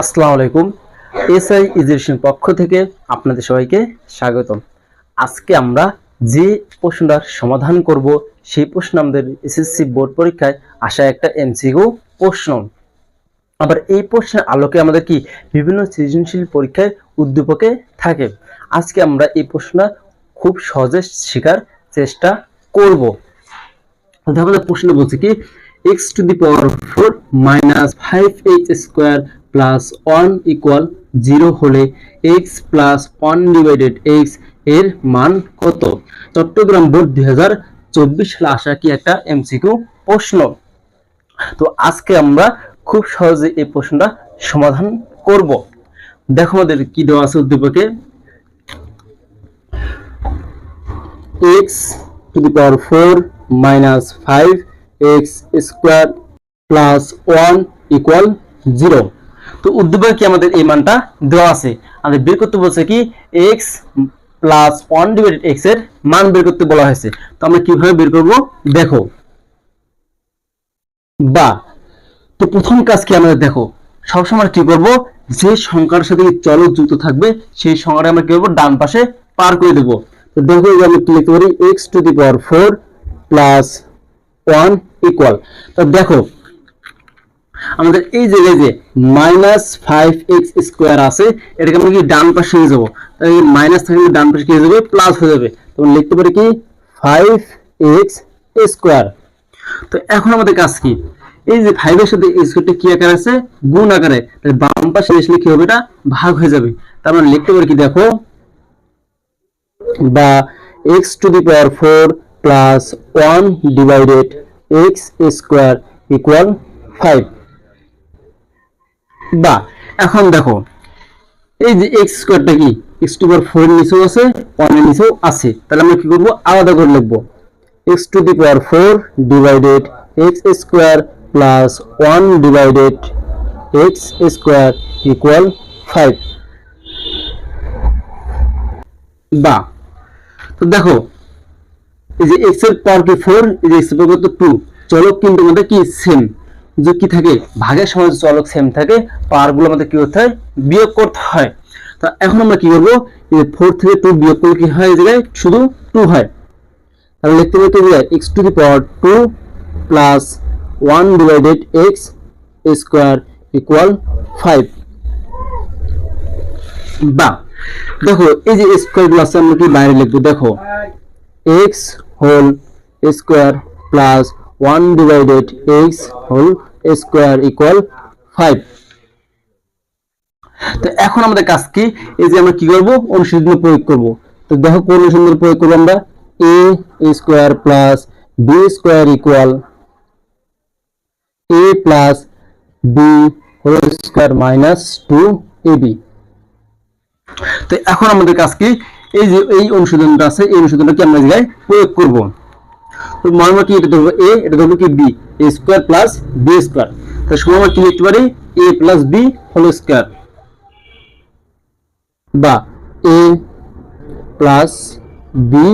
আসসালামু আলাইকুম। এসআই ইজুকেশন পক্ষ থেকে আপনাদের সবাইকে স্বাগতম। আজকে আমরা যে প্রশ্নটার সমাধান করব, সেই প্রশ্ন আমাদের এসএসসি বোর্ড পরীক্ষায় আসা একটা এমসিকিউ প্রশ্ন। আবার এই প্রশ্নের আলোকে আমাদের কি বিভিন্ন সৃজনশীল পরীক্ষায় উদ্দীপকে থাকে। আজকে আমরা এই প্রশ্নটা খুব সহজে শেখার চেষ্টা করব। আমাদের প্রশ্ন বলছে কি to the power four minus five H square plus one equal zero হলে এক্স প্লাস ওয়ান ডিভাইডেড এক্সের মান কত? চট্টগ্রাম বোর্ড দুই হাজার চব্বিশ সালে আসা কি একটা এমসিকিউ প্রশ্ন। তো আজকে আমরা খুব সহজে এই প্রশ্নটা সমাধান করব। দেখো আমাদের কি দেওয়া আছে উদ্দীপকে? x to the power 4 minus 5 x square plus 1 equal 0 তো উদ্দীপকে কি আমাদের এই মানটা দেওয়া আছে? আমাদের বের করতে বলছে কি, x প্লাস ওয়ান ডিভাইডেড এক্সের মান বের করতে বলা হয়েছে। তো আমরা কীভাবে বের করব? দেখো। বা, তো প্রথম কাজ কি আমাদের দেখো? সবসময় কি করব? যে সংখ্যার সাথে চলক যুক্ত থাকবে, সেই সংখ্যাটা আমরা কি করব? ডান পাশে পার করে দেবো। তো দেখো আমি কি লিখতে পারি? X to the power four plus one equal তো দেখো আমাদের এই জায়গায় যে মাইনাস ফাইভ এক্স স্কোয়ার আছে, এটাকে আমরা কি ডান পাশে নিয়ে যাব? তাই মাইনাস থাকলে ডান পাশে কি হয়ে যাবে? প্লাস হয়ে যাবে। তখন লিখতে পারি কি? ফাইভ এক্স স্কোয়ার তো এখন আমাদের কাজ কি? এই যে ফাইভের সাথে স্কোয়ারটা কি আকার আছে? গুণ আকারে। তাহলে বাম পাশে আসলে কি হবে? এটা ভাগ হয়ে যাবে। তার মানে লিখতে পারি কি, দেখো, বা X to the power four plus one divided X square equal five বা, এখন দেখো, এই যে এক্স স্কোয়ারটা কি? এক্স টু পাওয়ার ফোর নিচেও আছে ওয়ানের নিচেও আছে। তাহলে আমরা কি করব? আলাদা করে লিখব। X to the power four divided X square plus one divided X square equal five বা, তো দেখো, এই যে এক্সের পাওয়ার কি ফোর এই যে এক্স পাওয়ার টু চলক কিন্তু আমাদের কি সেম যে কি থাকে? ভাগের সময় চলক সেম থাকে পাওয়ারগুলো আমাদের কি করতে হয়? বিয়োগ করতে হয়। তো এখন আমরা কি করব? ফোর থেকে টু বিয়োগ করলে কি হয়? জায়গায় শুধু টু হয়। তাহলে লিখতে বলতে যায় X to the power two plus one divided X square equal five বা, দেখো, এই যে স্কোয়ারগুলো আছে, আমরা কি বাইরে লিখব? দেখো X whole square plus one divided X whole square equal five. তো এখন আমাদের কাজ কি? এই যে আমরা কি করব? অনুসন্ধান প্রয়োগ করব। তো দেখো কোন অনুসন্ধান প্রয়োগ করব আমরা? A square plus B square equal A plus B whole square minus two A B তো এখন আমাদের কাজ কি? এই যে, এই অনুশোধনটা আছে, এই অনুশোধনটা কি আমরা জায়গায় প্রয়োগ করব। তো মনে কি এটা ধরবো? এ এটা ধরবো কি B A square plus B square আমরা কি লিখতে পারি? A plus B whole square বা A plus B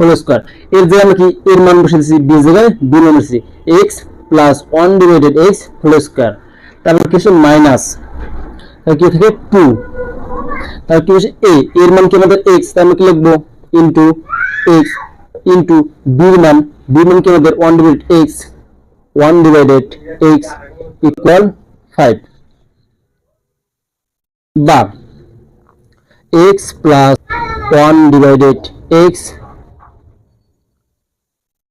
whole square এর জায়গায় আমরা কি এর মান বসে দিচ্ছি বি জায়গায় বি মান বসেছি X plus one divided X whole square তারপর কিছু মাইনাস কি থাকে? টু তাহলে কি হচ্ছে এ এর মান কি আমাদের এক্স তাহলে আমরা কি লিখব? ইন্টু এক্স ইন্টু বির মান বির মান কি আমাদের one divided X one divided X equal five বা X plus one divided X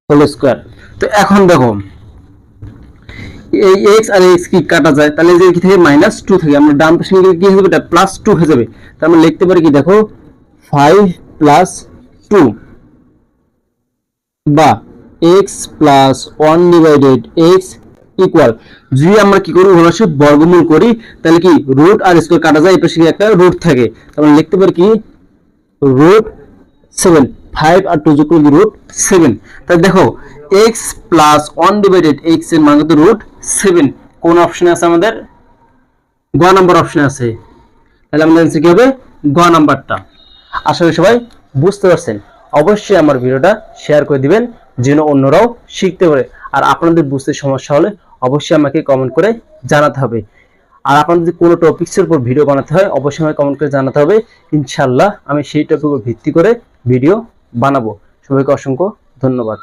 whole square তো এখন দেখো, এই এক্স আর এক্স কি কাটা যায়? তাহলে যে কি থাকে মাইনাস টু থাকে, আমরা ডান পাশে কি হয়ে যাবে? এটা প্লাস টু হয়ে যাবে। তার আমরা লিখতে পারি কি দেখো ফাইভ প্লাস টু বা X plus one divided X equal যদি আমরা কি করি হলো বর্গমূল করি, তাহলে কি রুট আর স্কোয়ার কাটা যায়, এই পাশে একটা রুট থাকে। তাহলে লিখতে পারি কি? রুট সেভেন ফাইভ আর টু করলে রুট সেভেন তাহলে দেখো এক্স প্লাস ওয়ান ডিভাইডেড এক্সের মান রুট সেভেন কোন অপশনে আছে আমাদের? গ নাম্বার অপশনে আছে। তাহলে আমাদের কি হবে? গ নাম্বারটা আশা করি সবাই বুঝতে পারছেন। অবশ্যই আমার ভিডিওটা শেয়ার করে দিবেন, যেন অন্যরাও শিখতে পারে। আর আপনাদের বুঝতে সমস্যা হলে অবশ্যই আমাকে কমেন্ট করে জানাতে হবে। আর আপনাদের যদি কোনো টপিক্সের উপর ভিডিও বানাতে হয়, অবশ্যই আমাকে কমেন্ট করে জানাতে হবে। ইনশাল্লাহ আমি সেই টপিকের ভিত্তি করে ভিডিও বানাবো। সবাইকে অসংখ্য ধন্যবাদ।